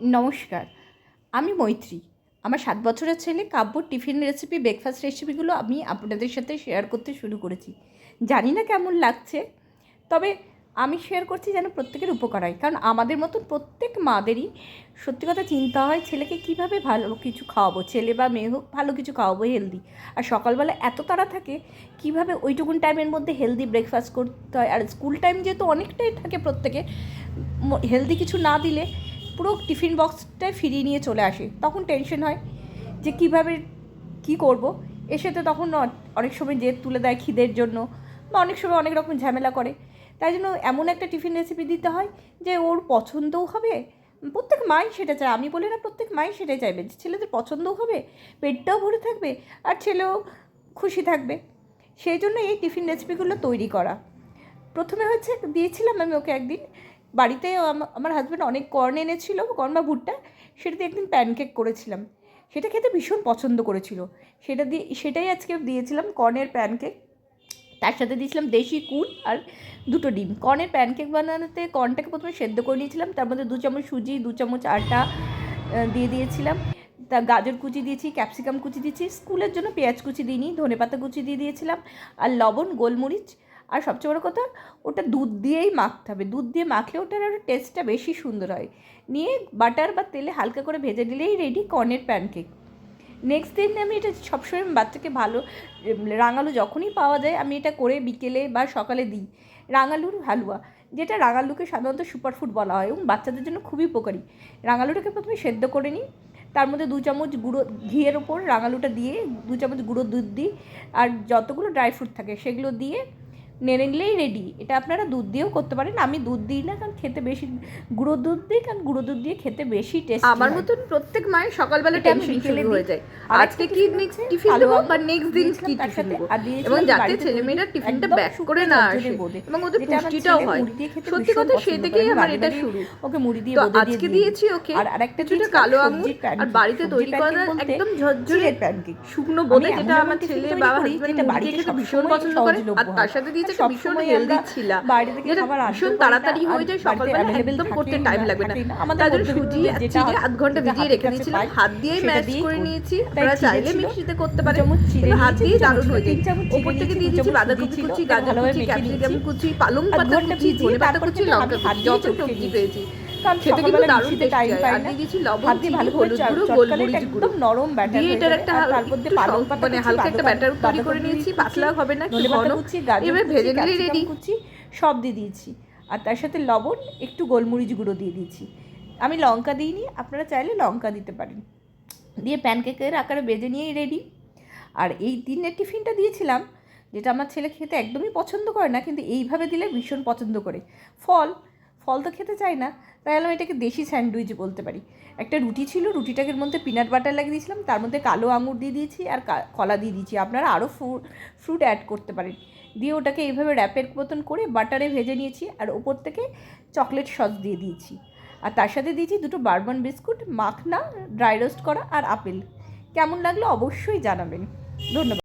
নমস্কার, আমি মৈত্রী। আমার সাত বছরের ছেলে কাব্য টিফিন রেসিপি ব্রেকফাস্ট রেসিপিগুলো আমি আপনাদের সাথে শেয়ার করতে শুরু করেছি। জানি না কেমন লাগছে, তবে আমি শেয়ার করছি যেন প্রত্যেকের উপকার হয়। কারণ আমাদের মতন প্রত্যেক মাদেরই সত্যি কথা চিন্তা হয় ছেলেকে কীভাবে ভালো কিছু খাওয়াবো। ছেলে বা মেয়ে হোক, ভালো কিছু খাওয়াবো হেলদি আর সকালবেলা এত তাড়া থাকে, কীভাবে ওইটুকুন টাইমের মধ্যে হেলদি ব্রেকফাস্ট করতে হয়। আর স্কুল টাইম যেহেতু অনেকটাই থাকে প্রত্যেকে হেলদি কিছু না দিলে পুরো টিফিন বক্সটাই ফিরিয়ে নিয়ে চলে আসে। তখন টেনশন হয় যে কীভাবে কি করব? এসে তো তখন অনেক সময় জেদ তুলে দেয় খিদের জন্য বা অনেক সময় অনেক রকম ঝামেলা করে। তাই জন্য এমন একটা টিফিন রেসিপি দিতে হয় যে ওর পছন্দও হবে। প্রত্যেক মাই সেটা চায়। আমি বলি না প্রত্যেক মাই সেটাই চাইবে। যে ছেলেদের পছন্দও হবে, পেটটাও ভরে থাকবে আর ছেলেও খুশি থাকবে। সেই জন্য এই টিফিন রেসিপিগুলো তৈরি করা। প্রথমে হচ্ছে দিয়েছিলাম আমি ওকে একদিন বাড়িতে আমার হাজব্যান্ড অনেক কর্ন এনেছিল কর্ন বা ভুট্টা, সেটা দিয়ে একদিন প্যানকেক করেছিলাম। সেটা খেতে ভীষণ পছন্দ করেছিল। সেটা দিয়ে, সেটাই আজকে দিয়েছিলাম কর্নের প্যানকেক তার সাথে দিয়েছিলাম দেশি কুল আর দুটো ডিম। কর্নের প্যানকেক বানানোতে কর্নটাকে প্রথমে সেদ্ধ করে নিয়েছিলাম, তার মধ্যে দু চামচ সুজি, দু চামচ আটা দিয়ে দিয়েছিলাম। তা গাজর কুচি দিয়েছি ক্যাপসিকাম কুচি দিয়েছি, স্কুলের জন্য পেঁয়াজ কুচি দিইনি ধনে পাতা কুচি দিয়ে দিয়েছিলাম, আর লবণ, গোলমরিচ আর সবচেয়ে বড় কথা, ওটা দুধ দিয়েই মাখতে হবে। দুধ দিয়ে মাখলে ওটার আরও টেস্টটা বেশি সুন্দর হয়। নিয়ে বাটার বা তেলে হালকা করে ভেজে দিলেই রেডি কর্নের প্যানকেক নেক্সট দিন আমি এটা সবসময় বাচ্চাকে ভালো রাঙালু যখনই পাওয়া যায়, আমি এটা করে বিকেলে বা সকালে দিই। রাঙালুর হালুয়া, যেটা রাঙালুকে সাধারণত সুপারফুড বলা হয় এবং বাচ্চাদের জন্য খুবই উপকারী। রাঙালুটাকে প্রথমে সেদ্ধ করে নিই, তার মধ্যে দু চামচ গুঁড়ো ঘিয়ের ওপর রাঙালুটা দিয়ে দু চামচ গুঁড়ো দুধ দিই, আর যতগুলো ড্রাই ফ্রুট থাকে সেগুলো দিয়ে নেড়ে নিলেই রেডি এটা আপনারা দুধ দিয়েও করতে পারেন। আমি দুধ দিই না কারণ খেতে বেশি গুঁড়ো দুধ দিই কারণ গুঁড়ো দুধ দিয়ে খেতে বেশি টেস্ট আমার মতন প্রত্যেক মায়ের সকালবেলা টেনশন শুরু হয়ে যায়। আজকে কি নেক্সট টিফিন দেবো বা নেক্সট দিন কি টিফিন দেবো? এবং যাতে ছেলে মেয়েরা টিফিনটা ব্যাক করে না আসে। এবং ওদের পুষ্টিটাও হয়। সত্যি কথা সেই থেকেই আমার এটা শুরু। ওকে মুড়ি দিয়ে তো দিয়ে আজকে দিয়েছি ওকে আর আরেকটা দিয়েছিলাম কালো আঙুর। আর বাড়িতে তৈরি করা একদম ঝরঝরে pancake। শুকনো এমন যেটা আমার ছেলে বাবা হাজবেন্ড বাড়িতে খেতে ভীষণ পছন্দ করে। আর তার সাথে দিয়েছে একটা ভীষণ হেলদি ছিলাম। যেটা খাবার ভীষণ তাড়াতাড়ি হয়ে যায় সকালবেলা একদম করতে টাইম লাগবে না। আমাদের তার জন্য সুজি আর চিড়ে আধ ঘণ্টা ভিজিয়ে রেখে দিয়েছিলাম হাত দিয়েই সেটা ম্যাশ করে নিয়েছি ওরা চাইলে মিক্সিতে করতে পারে। হাত দিয়ে দারুণ হয়ে যায়। ওপর থেকে দিয়ে দিয়েছি বাঁধাকপি কুচি গাজর কুচি ক্যাপসিকাম কুচি পালং পাতা কুচি ধনে পাতা কুচি লঙ্কা কুচি দিয়ে যত সবজি পেয়েছি। কারণ খেতে কিন্তু সকালবেলা দারুণ মিষ্টিতে টাইম পাই না। দিয়ে দিয়েছি লবণ দিয়ে ভালো করে হলুদ গুঁড়ো চটকালে গোলমরিচ গুঁড়ো একদম নরম ব্যাটার দিয়ে হয়ে এটার একটা আর হাল- তার একটু পালং পাতা মানে হালকা একটা ব্যাটার তৈরি করে নিয়েছি পাতলা হবে না পাতা ঘন। এবার ভেজে রেডি কুচি সব দিয়ে দিয়েছি। আর তার সাথে লবণ একটু গোলমরিচ গুঁড়ো দিয়ে দিয়েছি। আমি লঙ্কা দিইনি আপনারা চাইলে লঙ্কা দিতে পারেন। দিয়ে প্যানকেকের আকারে বেজে নিয়েই রেডি আর এই দিনের টিফিনটা দিয়েছিলাম যেটা আমার ছেলে খেতে একদমই পছন্দ করে না কিন্তু এইভাবে দিলে ভীষণ পছন্দ করে। ফল ফল তো খেতে চাই না, তাই আমি এটাকে দেশি স্যান্ডউইচ বলতে পারি। একটা রুটি ছিল, রুটিটাকে মধ্যে পিনাট বাটার লাগিয়ে দিয়েছিলাম, তার মধ্যে কালো আঙুর দিয়ে দিয়েছি আর কলা দিয়ে দিয়েছি। আপনারা আরও ফ্রুট ফ্রুট অ্যাড করতে পারেন। দিয়ে ওটাকে এইভাবে র্যাপের মতন করে বাটারে ভেজে নিয়েছি আর ওপর থেকে চকলেট সস দিয়ে দিয়েছি। আর তার সাথে দিয়েছি দুটো bourbon biscuit makhana dry roast করা আর আপেল। কেমন লাগল অবশ্যই জানাবেন। ধন্যবাদ।